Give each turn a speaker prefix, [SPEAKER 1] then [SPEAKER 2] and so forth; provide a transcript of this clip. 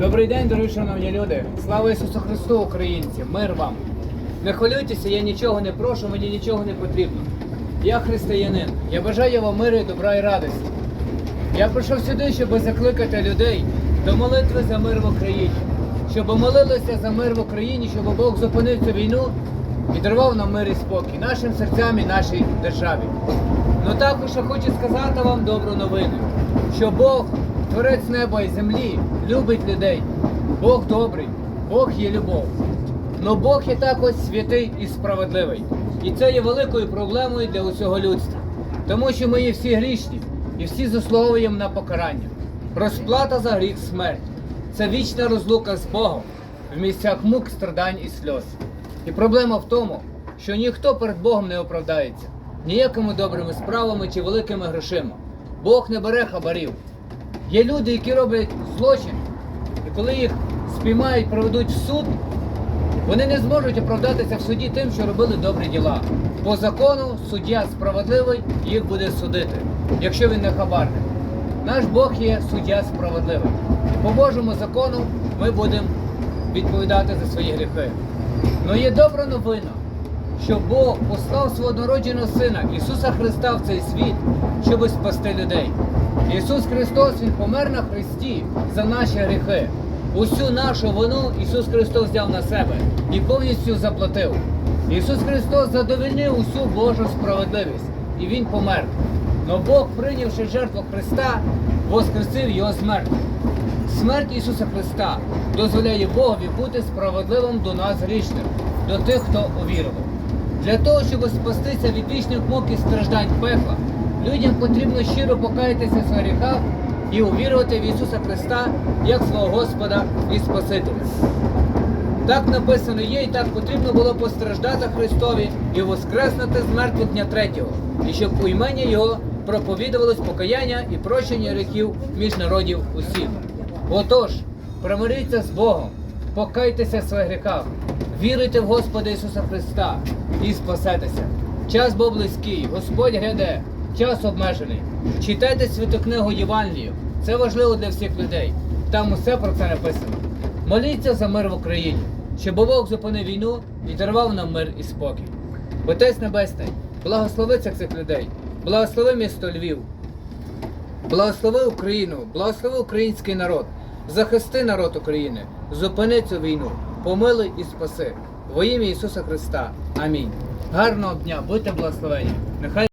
[SPEAKER 1] Добрий день, дорогі шановні люди! Слава Ісусу Христу, українці! Мир вам! Не хвилюйтеся, я нічого не прошу, мені нічого не потрібно. Я християнин. Я бажаю вам миру, добра і радості. Я прийшов сюди, щоб закликати людей до молитви за мир в Україні, щоб молилися за мир в Україні, щоб Бог зупинив цю війну і дарував нам мир і спокій нашим серцям і нашій державі. Ну також я хочу сказати вам добру новину, що Бог, творець неба і землі, любить людей. Бог добрий, Бог є любов. Но Бог є також святий і справедливий. І це є великою проблемою для усього людства. Тому що ми є всі грішні і всі заслуговуємо на покарання. Розплата за гріх смерть. Це вічна розлука з Богом в місцях мук, страдань і сльоз. І проблема в тому, що ніхто перед Богом не оправдається ніякими добрими справами чи великими грошима. Бог не бере хабарів. Є люди, які роблять злочин, і коли їх спіймають, проведуть в суд, вони не зможуть оправдатися в суді тим, що робили добрі діла. По закону суддя справедливий їх буде судити, якщо він не хабарник. Наш Бог є суддя справедливий. По Божому закону ми будемо відповідати за свої гріхи. Но є добра новина, що Бог послав свого народженого Сина Ісуса Христа в цей світ, щоб спасти людей. Ісус Христос Він помер на Христі за наші гріхи. Усю нашу вину Ісус Христос взяв на себе і повністю заплатив. Ісус Христос задовольнив усю Божу справедливість, і Він помер. Но Бог, прийнявши жертву Христа, воскресив Його смерть. Смерть Ісуса Христа дозволяє Богові бути справедливим до нас грішних, до тих, хто увірував. Для того, щоб спастися від вічних мук і страждань пекла, людям потрібно щиро покаятися в своїх гріхах і увірувати в Ісуса Христа як свого Господа і Спасителя. Так написано є, і так потрібно було постраждати Христові і воскреснути з мертвих дня третього, і щоб у імені Його проповідувалось покаяння і прощення гріхів між народів усіх. Отож, примиріться з Богом, покайтеся в своїх гріхах, віруйте в Господа Ісуса Христа і спасетеся. Час був близький, Господь гряде, час обмежений. Читайте святу книгу Євангелію. Це важливо для всіх людей. Там усе про це написано. Моліться за мир в Україні, щоб Бог зупинив війну і дарував нам мир і спокій. Отець Небесний, благослови цих цих людей, благослови місто Львів, благослови Україну, благослови український народ, захисти народ України, зупини цю війну, помилуй і спаси. Во ім'я Ісуса Христа. Амінь. Гарного дня, будьте благословені. Нехай